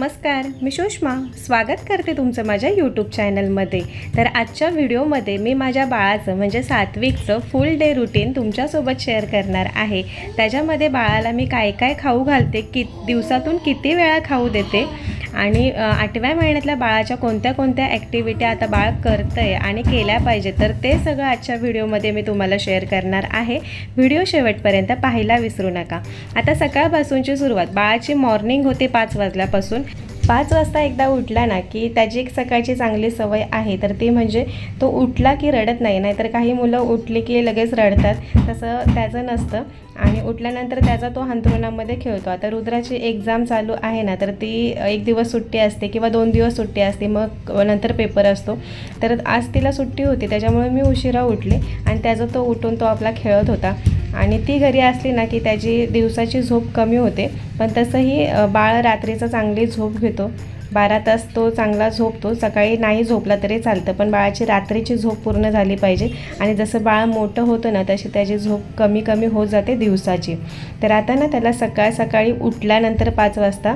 नमस्कार मी सुषमा. स्वागत करते तुमचं माझ्या यूट्यूब चॅनलमध्ये तर आजच्या व्हिडिओमध्ये मी माझ्या बाळाचं म्हणजे सात्विकचं फुल डे रुटीन तुमच्यासोबत शेअर करणार आहे. त्याच्यामध्ये बाळाला मी काय काय खाऊ घालते कि दिवसातून किती वेळा खाऊ देते आणि आठव्या महिन्यातल्या बाळाच्या कोणत्या कोणत्या ॲक्टिव्हिटी आता बाळ करतं आहे आणि केल्या पाहिजे तर ते सगळं आजच्या व्हिडिओमध्ये मी तुम्हाला शेअर करणार आहे. व्हिडिओ शेवटपर्यंत पाहायला विसरू नका. आता सकाळपासूनची सुरुवात. बाळाची मॉर्निंग होते पाच वाजल्यापासून. पाच वाजता एकदा उठला ना की त्याची एक सकाळची चांगली सवय आहे तर ती म्हणजे तो उठला की रडत नाही नाहीतर काही मुलं उठली की लगेच रडतात तसं त्याचं नसतं. आणि उठल्यानंतर त्याचा तो अंथरुणामध्ये खेळतो. आता रुद्राची एक्झाम चालू आहे ना तर ती एक दिवस सुट्टी असते किंवा दोन दिवस सुट्टी असते मग नंतर पेपर असतो. तर आज तिला सुट्टी होती त्याच्यामुळे मी उशिरा उठले आणि त्याचा तो उठून तो आपला खेळत होता. आणि ती घरी असली ना की त्याची दिवसाची झोप कमी होते. पण तसंही बाळ रात्रीचं चांगली झोप घेतो. बारा तास तो चांगला झोपतो. सकाळी नाही झोपला तरी चालतं पण बाळाची रात्रीची झोप पूर्ण झाली पाहिजे. आणि जसं बाळ मोठं होतं ना तशी त्याची झोप कमी कमी होत जाते दिवसाची. तर आता ना त्याला सकाळ सकाळी उठल्यानंतर पाच वाजता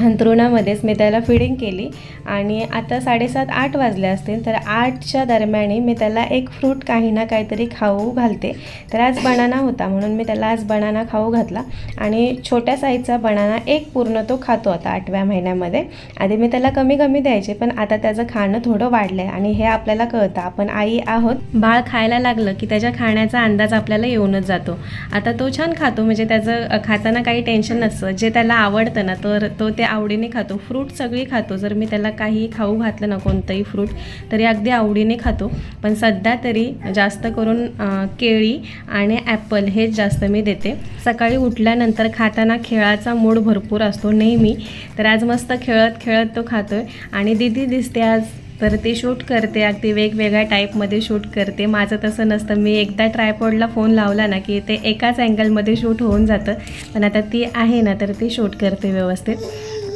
अंथरुणामध्येच मी त्याला फिडिंग केली आणि आता साडेसात आठ वाजले असतील तर आठच्या दरम्याने मी त्याला एक फ्रूट काही ना काहीतरी खाऊ घालते. तर आज बनाना होता म्हणून मी त्याला आज बनाना खाऊ घातला. आणि छोट्या साईजचा बनाना एक पूर्ण तो खातो आता आठव्या महिन्यामध्ये. आधी मी त्याला कमी कमी द्यायचे पण आता त्याचं खाणं थोडं वाढलं आहे आणि हे आपल्याला कळतं. आपण आई आहोत. बाळ खायला लागलं की त्याच्या खाण्याचा अंदाज आपल्याला येऊनच जातो. आता तो छान खातो म्हणजे त्याचं खाताना काही टेन्शन नसतं. जे त्याला आवडतं ना तर तो ते आवडीने खातो. फ्रूट सगळी खातो. जर मी त्याला काही खाऊ घातलं ना कोणतंही फ्रूट तरी अगदी आवडीने खातो. पण सध्या तरी जास्त करून केळी आणि ॲपल हेच जास्त मी देते. सकाळी उठल्यानंतर खाताना खेळाचा मूड भरपूर असतो नेहमी. तर आज मस्त खेळत खेळत तो खातोय. आणि दिदी दिसते आज तर ते शूट करते. अगदी वेगवेगळ्या टाईपमध्ये शूट करते. माझं तसं नसतं. मी एकदा ट्रायपॉडला फोन लावला ना की ते एकाच अँगलमध्ये शूट होऊन जातं. पण आता ती आहे ना तर ती शूट करते व्यवस्थित.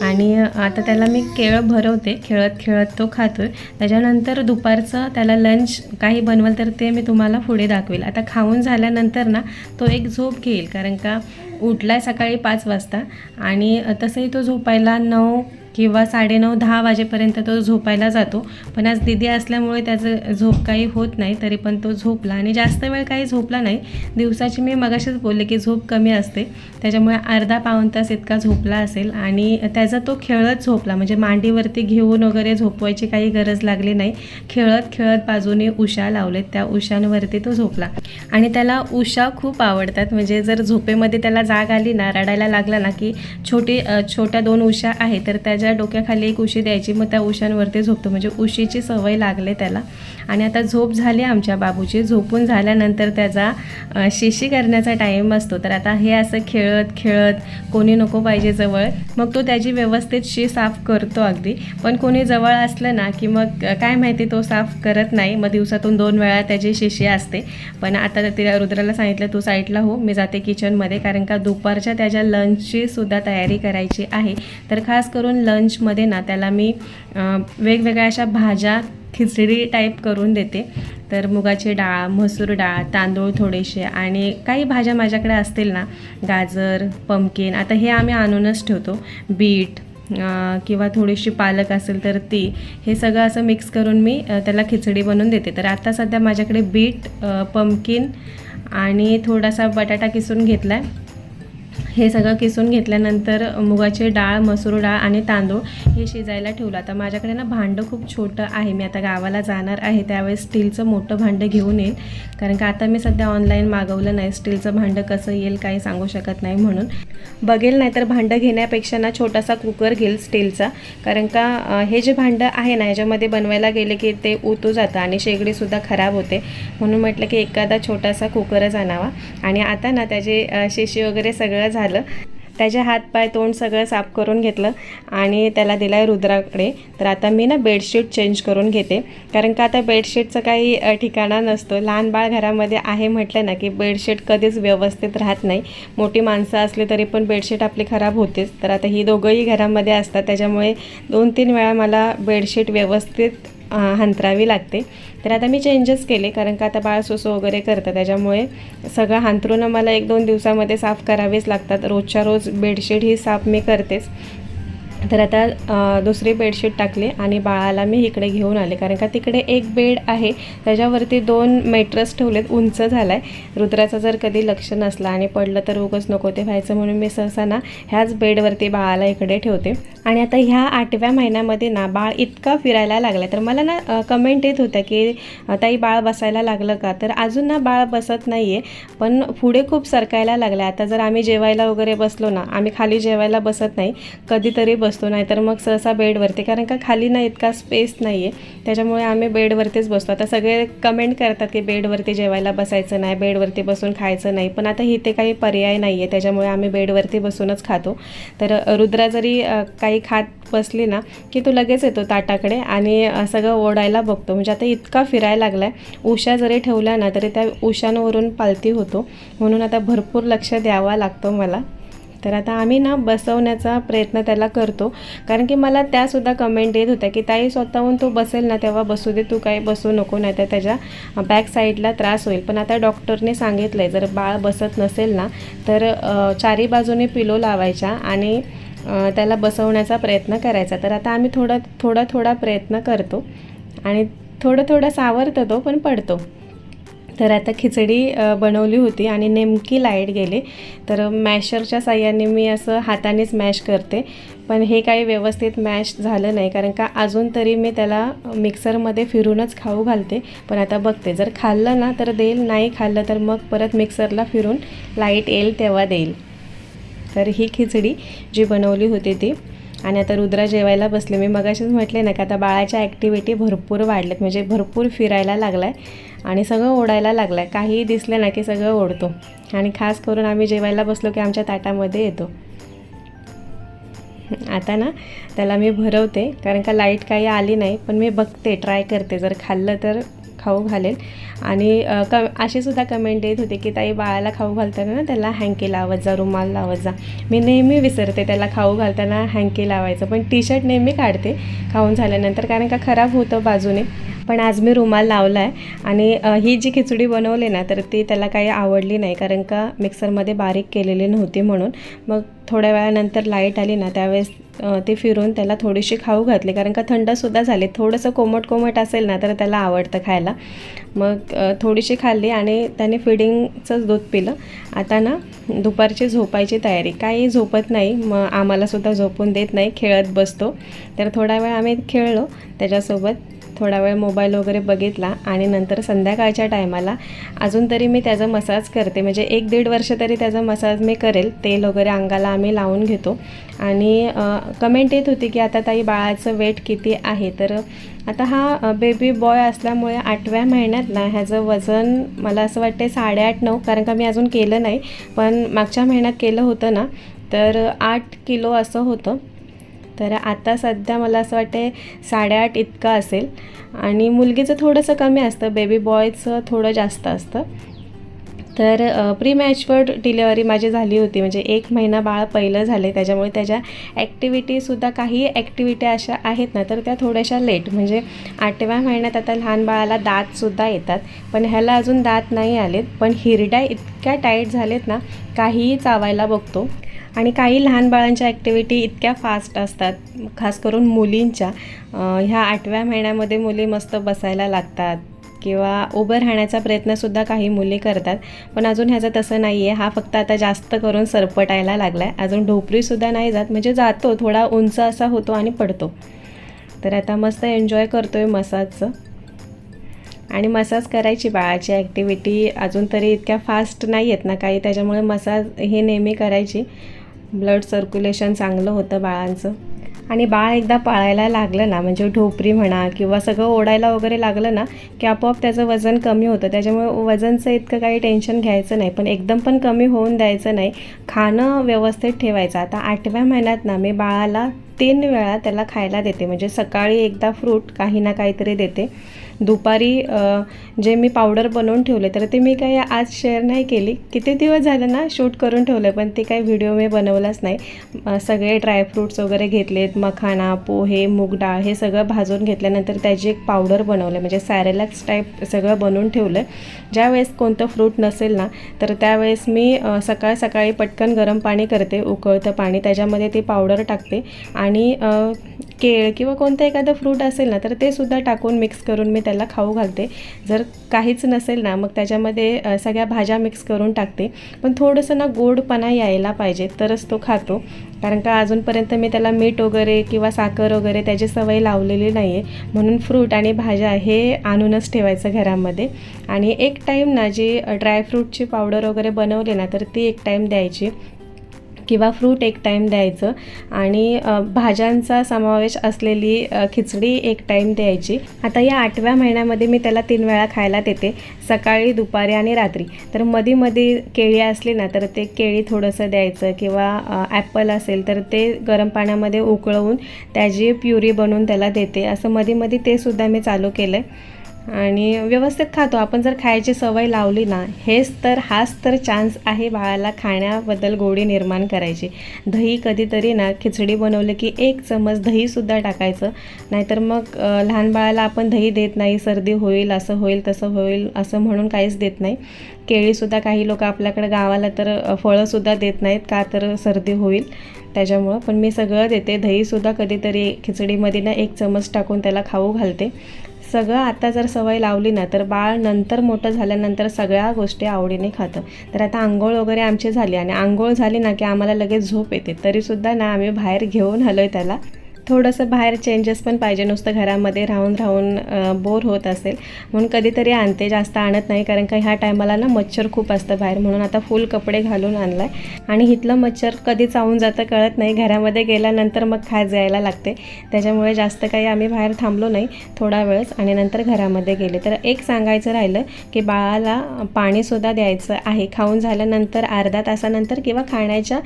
आणि आता त्याला मी केळं भरवते. खेळत खेळत तो खातो आहे त्याच्यानंतर दुपारचं त्याला लंच काही बनवलं तर ते मी तुम्हाला पुढे दाखवेल. आता खाऊन झाल्यानंतर ना तो एक झोप घेईल. कारण का उठला सकाळी पाच वाजता आणि तसंही तो झोपायला नऊ किंवा साडेनऊ दहा वाजेपर्यंत तो झोपायला जातो. पण आज दिदी असल्यामुळे त्याचं झोप काही होत नाही तरी पण तो झोपला. आणि जास्त वेळ काही झोपला नाही. दिवसाची मी मगाशीच बोलले की झोप कमी असते. त्याच्यामुळे अर्धा पाऊण तास इतका झोपला असेल. आणि त्याचा तो खेळत झोपला. म्हणजे मांडीवरती घेऊन वगैरे झोपवायची काही गरज लागली नाही. खेळत खेळत बाजूने उशा लावलेत. त्या उशांवरती तो झोपला. आणि त्याला उशा खूप आवडतात. म्हणजे जर झोपेमध्ये त्याला जाग आली ना रडायला लागला ना की छोटी छोट्या दोन उशा आहे तर त्या त्याच्या डोक्याखाली एक उशी द्यायची मग त्या उशांवरती झोपतो. म्हणजे उशीची सवय लागले त्याला. आणि आता झोप झाली आमच्या बाबूची. झोपून झाल्यानंतर त्याचा शिशी करण्याचा टाईम असतो. तर आता हे असं खेळत खेळत कोणी नको पाहिजे जवळ मग तो त्याची व्यवस्थित शी साफ करतो अगदी. पण कोणी जवळ असलं ना की मग काय माहिती तो साफ करत नाही. मग दिवसातून दोन वेळा त्याची शिशी असते. पण आता तिला रुद्राला सांगितलं तू साईडला हो. मी जाते किचनमध्ये कारण का दुपारच्या त्याच्या लंचची सुद्धा तयारी करायची आहे. तर खास करून लंचमध्ये ना त्याला मी वेगवेगळ्या अशा भाज्या खिचडी टाईप करून देते. तर मुगाची डाळ मसूर डाळ तांदूळ थोडेसे आणि काही भाज्या माझ्याकडे असतील ना गाजर पमकिन आता हे आम्ही आणूनच ठेवतो. बीट किंवा थोडीशी पालक असेल तर ती हे सगळं असं मिक्स करून मी त्याला खिचडी बनवून देते. तर आता सध्या माझ्याकडे बीट पमकिन आणि थोडासा बटाटा किसून घेतला आहे हे सगळं किसून घेतल्यानंतर मुगाची डाळ मसूर डाळ आणि तांदूळ हे शिजायला ठेवलं. आता माझ्याकडे ना भांडं खूप छोटं आहे. मी आता गावाला जाणार आहे. त्यावेळेस स्टीलचं मोठं भांडं घेऊन येईल. कारण का आता मी सध्या ऑनलाईन मागवलं नाही. स्टीलचं भांडं कसं येईल काही सांगू शकत नाही म्हणून. बघेल नाही तर भांडं घेण्यापेक्षा ना छोटासा कुकर घेईल स्टीलचा. कारण का हे जे भांडं आहे ना ह्याच्यामध्ये बनवायला गेले की ते उतू जातं आणि शेगडीसुद्धा खराब होते. म्हणून म्हटलं की एखादा छोटासा कुकरच आणावा. आणि आता ना त्याचे शेशी शिशी वगैरे सगळं झालं. त्याचे हात पाय तोंड सगळं साफ करून घेतलं आणि त्याला दिलं आहे रुद्राकडे. तर आता मी ना बेडशीट चेंज करून घेते. कारण का आता बेडशीटचं काही ठिकाणा नसतो. लहान बाळ घरामध्ये आहे म्हटलं ना की बेडशीट कधीच व्यवस्थित राहत नाही. मोठी माणसं असली तरी पण बेडशीट आपली खराब होतेच. तर आता ही दोघंही घरामध्ये असतात. त्याच्यामुळे दोन तीन वेळा मला बेडशीट व्यवस्थित हांतरावी लागते. तर आता मी चेंजेस केले कारण का आता बाळ सुसू वगैरे करतं त्याच्यामुळे सगळं हांतरून मला एक दोन दिवसामध्ये साफ करावेच लागतात. रोजच्या रोज बेडशीट ही साफ मी करतेच. तर आता दुसरी बेडशीट टाकली आणि बाळाला मी इकडे घेऊन आले. कारण का तिकडे एक बेड आहे त्याच्यावरती दोन मेट्रस ठेवलेत उंच झाला आहे रुद्राचं जर कधी लक्ष नसलं आणि पडलं तर उगच नको ते व्हायचं म्हणून मी सहसा ना ह्याच बेडवरती बाळाला इकडे ठेवते. आणि आता ह्या आठव्या महिन्यामध्ये ना बाळ इतका फिरायला लागला तर मला ना कमेंट येत होत्या की ताई बाळ बसायला लागलं का? तर अजून ना बाळ बसत नाही आहे पण पुढे खूप सरकायला लागलं आता जर आम्ही जेवायला वगैरे बसलो ना आम्ही खाली जेवायला बसत नाही कधीतरी बस. बसतो नाहीतर मग सहसा बेडवरती. कारण का खाली ना इतका स्पेस नाही आहे त्याच्यामुळे आम्ही बेडवरतीच बसतो. आता सगळे कमेंट करतात की बेडवरती जेवायला बसायचं नाही बेडवरती बसून खायचं नाही. पण आता इथे काही पर्याय नाही आहे त्याच्यामुळे आम्ही बेडवरती बसूनच खातो. तर रुद्रा जरी काही खात बसली ना की तो लगेच येतो ताटाकडे आणि सगळं ओढायला बघतो. म्हणजे आता इतका फिरायला लागला आहे उशा जरी ठेवल्या ना तरी त्या उशांवरून पालती होतो. म्हणून आता भरपूर लक्ष द्यावा लागतो मला. तर आता आम्ही ना बसवण्याचा प्रयत्न त्याला करतो. कारण की मला त्यासुद्धा कमेंट येत होत्या की ताई स्वतःहून तो बसेल ना तेव्हा? बसू दे तू काही बसू नको नाही तर त्याच्या बॅक साईडला त्रास होईल. पण आता डॉक्टरने सांगितलं आहे जर बाळ बसत नसेल ना तर चारी बाजूने पिलो लावायच्या आणि त्याला बसवण्याचा प्रयत्न करायचा. तर आता आम्ही थोडा थोडा थोडा प्रयत्न करतो आणि थोडं थोडं सावरतो तो पण पडतो. तर आता खिचडी बनवली होती आणि नेमकी लाइट गेली. तर मॅशरच्या साह्याने मी असं हातानेच मॅश करते. पण हे काही व्यवस्थित मॅश झालं नाही कारण का अजून तरी मी त्याला मिक्सरमध्ये फिरूनच खाऊ घालते. पण आता बघते जर खाल्लं ना तर देईल नाही खाल्लं तर मग परत मिक्सरला फिरून लाइट येईल तेव्हा देईल. तर ही खिचडी जी बनवली होती ती. आणि आता रुद्रा जेवायला बसले. मी मगाशीच म्हटले ना का आता बाळाच्या ॲक्टिव्हिटी भरपूर वाढल्यात. म्हणजे भरपूर फिरायला लागला आहे आणि सगळं ओढायला लागलं आहे काहीही दिसलं ना की सगळं ओढतो. आणि खास करून आम्ही जेवायला बसलो की आमच्या ताटामध्ये येतो. आता ना त्याला मी भरवते. कारण का लाइट काही आली नाही पण मी बघते ट्राय करते. जर खाल्लं तर खाऊ घालेल. आणि क असेसुद्धा कमेंट येत होते की ताई बाळाला खाऊ घालताना ना त्याला हँकी लावत जा रुमाल लावत जा मी नेहमी विसरते त्याला खाऊ घालताना हँकी लावायचं पण टी शर्ट नेहमी काढते खाऊन झाल्यानंतर. कारण का खराब होतं बाजूने. पण आज मी रुमाल लावला आहे आणि ही जी खिचडी बनवली ना तर ती त्याला काही आवडली नाही कारण का मिक्सरमध्ये बारीक केलेली नव्हती म्हणून. मग थोड्या वेळानंतर लाइट आली ना त्यावेळेस ते फिरून त्याला थोडीशी खाऊ घातली कारण का थंडसुद्धा झाली. थोडंसं कोमट कोमट असेल ना तर त्याला आवडतं खायला. मग थोडीशी खाल्ली आणि त्याने फिडिंगचंच दूध पिलं. आता ना दुपारची झोपायची तयारी. काही झोपत नाही मग आम्हालासुद्धा झोपून देत नाही खेळत बसतो. तर थोडा वेळ आम्ही खेळलो त्याच्यासोबत थोडा वेळ मोबाईल वगैरे बघितला आणि नंतर संध्याकाळच्या टायमाला अजून तरी मी त्याचा मसाज करते. म्हणजे एक दीड वर्ष तरी त्याचा मसाज मी करेल. तेल वगैरे अंगाला आम्ही लावून घेतो. आणि कमेंट येत होती की आता ताई बाळाचं वेट किती आहे? तर आता हा बेबी बॉय असल्यामुळे आठव्या महिन्यात ना ह्याचं वजन मला असं वाटते साडेआठ नऊ कारण का मी अजून केलं नाही. पण मागच्या महिन्यात केलं होतं ना तर आठ किलो असं होतं. तर आता सध्या मला असं वाटते साडेआठ इतकं असेल. आणि मुलगीचं थोडंसं कमी असतं बेबी बॉयचं थोडं जास्त असतं. तर प्री मॅच्युअर्ड डिलेवरी माझी झाली होती. म्हणजे एक महिना बाळ पहिलं झाले त्याच्यामुळे त्याच्या ॲक्टिव्हिटीसुद्धा काही ॲक्टिव्हिटी अशा आहेत ना तर त्या थोड्याशा लेट म्हणजे आठव्या महिन्यात आता लहान बाळाला दातसुद्धा येतात. पण ह्याला अजून दात नाही आलेत. पण हिरड्या इतक्या टाईट झालेत ना काहीही चावायला बघतो. आणि काही लहान बाळांच्या ॲक्टिव्हिटी इतक्या फास्ट असतात. खास करून मुलींच्या. ह्या आठव्या महिन्यामध्ये मुली मस्त बसायला लागतात. किंवा उभं राहण्याचा प्रयत्नसुद्धा काही मुली करतात. पण अजून ह्याचं तसं नाही आहे हा फक्त आता जास्त करून सरपटायला लागला आहे अजून ढोपरीसुद्धा नाही जात. म्हणजे जातो. थोडा उंच असा होतो आणि पडतो. तर आता मस्त एन्जॉय करतो आहे मसाजचं. आणि मसाज करायची बाळाची ॲक्टिव्हिटी अजून तरी इतक्या फास्ट नाही आहेत ना काही. त्याच्यामुळे मसाज हे नेहमी करायची. ब्लड सर्क्युलेशन चांगलं होतं बाळांचं. आणि बाळ एकदा पाळायला लागलं ना म्हणजे ढोपरी म्हणा किंवा सगळं ओढायला वगैरे लागलं ना की आपोआप त्याचं वजन कमी होतं. त्याच्यामुळे वजनचं इतकं काही टेन्शन घ्यायचं नाही पण एकदम पण कमी होऊन द्यायचं नाही. खाणं व्यवस्थित ठेवायचं. आता आठव्या महिन्यात ना मी बाळाला तीन वेळा त्याला खायला देते. म्हणजे सकाळी एकदा फ्रूट काही ना काहीतरी देते. दुपारी जे मी पावडर बनवून ठेवले तर ते मी काही आज शेअर नाही केली. किती दिवस झाले ना शूट करून ठेवलं पण ते काही व्हिडिओ मी बनवलाच नाही. सगळे ड्रायफ्रूट्स वगैरे घेतलेत मखाना पोहे मूग डाळ हे सगळं भाजून घेतल्यानंतर त्याची एक पावडर बनवलं. म्हणजे सॅरेलॅक्स टाईप सगळं बनवून ठेवलं. ज्यावेळेस कोणतं फ्रूट नसेल ना तर त्यावेळेस मी सकाळ सकाळी पटकन गरम पाणी करते उकळतं पाणी त्याच्यामध्ये ती पावडर टाकते. आणि केळ किंवा कोणतं एखादं फ्रूट असेल ना तर ते सुद्धा टाकून मिक्स करून मी त्याला खाऊ घालते. जर काहीच नसेल ना मग त्याच्यामध्ये सगळ्या भाज्या मिक्स करून टाकते. पण थोडंसं ना गोडपणा यायला पाहिजे तरच तो खातो. कारण का अजूनपर्यंत मी त्याला मीठ वगैरे किंवा साखर वगैरे त्याची सवय लावलेली नाही आहे म्हणून फ्रूट आणि भाज्या हे आणूनच ठेवायचं घरामध्ये. आणि एक टाईम ना जी ड्रायफ्रूटची पावडर वगैरे बनवली ना तर ती एक टाईम द्यायची. किंवा फ्रूट एक टाईम द्यायचं. आणि भाज्यांचा समावेश असलेली खिचडी एक टाईम द्यायची. आता या आठव्या महिन्यामध्ये मी त्याला तीन वेळा खायला देते. सकाळी दुपारी आणि रात्री. तर मधी मधी केळी असली ना तर ते केळी थोडंसं द्यायचं किंवा ॲपल असेल तर ते गरम पाण्यामध्ये उकळवून त्याची प्युरी बनवून त्याला देते. असं मध्ये मध्ये ते सुद्धा मी चालू केलं आहे आणि व्यवस्थित खातो. आपण जर खायची सवय लावली ना हेच तर हाच तर चान्स आहे बाळाला खाण्याबद्दल गोडी निर्माण करायची. दही कधीतरी ना खिचडी बनवली की एक चमच दहीसुद्धा टाकायचं. नाहीतर मग लहान बाळाला आपण दही देत नाही सर्दी होईल असं होईल तसं होईल असं म्हणून काहीच देत नाही. केळीसुद्धा काही लोक आपल्याकडे गावाला तर फळंसुद्धा देत नाहीत का तर सर्दी होईल. त्याच्यामुळं पण मी सगळं देते. दहीसुद्धा कधीतरी खिचडीमध्ये ना एक चमच टाकून त्याला खाऊ घालते. सगळं आता जर सवय लावली ना तर बाळ नंतर मोठं झाल्यानंतर सगळ्या गोष्टी आवडीने खातं. तर आता आंघोळ वगैरे आमची झाली आणि आंघोळ झाली ना की आम्हाला लगेच झोप येते. तरीसुद्धा ना आम्ही बाहेर घेऊन आलो आहे त्याला. थोडंसं बाहेर चेंजेस पण पाहिजे. नुसतं घरामध्ये राहून राहून बोर होत असेल. म्हणून कधीतरी आणते. जास्त आणत नाही. कारण का ह्या टायमाला ना मच्छर खूप असतं बाहेर. म्हणून आता फुल कपडे घालून आणला आहे आणि इथलं मच्छर कधी चावून जातं कळत नाही. घरामध्ये गेल्यानंतर मग खाज जायला लागते. त्याच्यामुळे जास्त काही आम्ही बाहेर थांबलो नाही. थोडा वेळच आणि नंतर घरामध्ये गेले. तर एक सांगायचं राहिलं की बाळाला पाणीसुद्धा द्यायचं आहे. खाऊन झाल्यानंतर अर्धा तासानंतर किंवा खाण्याच्या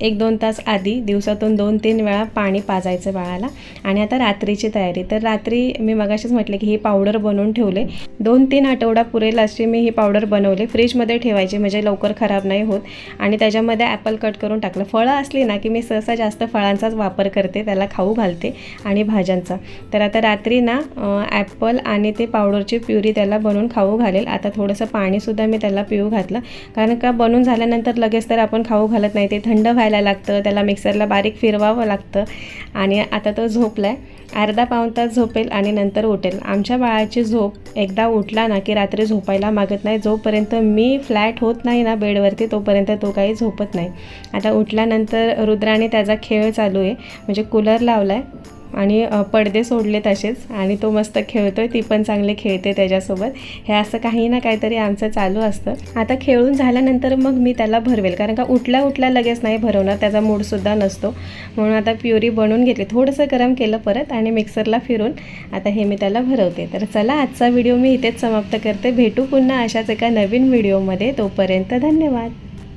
एक दोन तास आधी दिवसातून दोन तीन वेळा पाणी भाजायचं बाळाला. आणि आता रात्रीची तयारी. तर रात्री मी मगाशीच म्हटले की ही पावडर बनवून ठेवले. दोन तीन आठवडा पुरेल अशी मी ही पावडर बनवली. फ्रीजमध्ये ठेवायची म्हणजे लवकर खराब नाही होत. आणि त्याच्यामध्ये ॲपल कट करून टाकलं. फळं असली ना की मी सहसा जास्त फळांचाच वापर करते. त्याला खाऊ घालते आणि भाज्यांचा. तर आता रात्री ना ॲपल आणि ते पावडरची प्युरी त्याला बनवून खाऊ घालेल. आता थोडंसं पाणीसुद्धा मी त्याला पिऊ घातलं. कारण का बनून झाल्यानंतर लगेच तर आपण खाऊ घालत नाही. ते थंड व्हायला लागतं. त्याला मिक्सरला बारीक फिरवावं लागतं. आणि आता तो झोपला आहे अर्धा पाऊण तास झोपेल आणि नंतर उठेल. आमच्या बाळाची झोप एकदा उठला ना की रात्री झोपायला मागत नाही. जोपर्यंत मी फ्लॅट होत नाही ना बेडवरती तोपर्यंत तो काही झोपत नाही. आता उठल्यानंतर रुद्राने त्याचा खेळ चालू आहे. म्हणजे कूलर लावला आहे आणि पडदे सोडले तसेच. आणि तो मस्त खेळतो आहे ती पण चांगले खेळते त्याच्यासोबत. हे असं काही ना काहीतरी आमचं चालू असतं. आता खेळून झाल्यानंतर मग मी त्याला भरवेल. कारण का उठल्या उठल्या लगेच नाही भरवणार त्याचा मूडसुद्धा नसतो. म्हणून आता प्युरी बनवून घेतली. थोडंसं गरम केलं परत आणि मिक्सरला फिरून आता हे मी त्याला भरवते. तर चला आजचा व्हिडिओ मी इथेच समाप्त करते. भेटू पुन्हा अशाच एका नवीन व्हिडिओमध्ये तोपर्यंत धन्यवाद.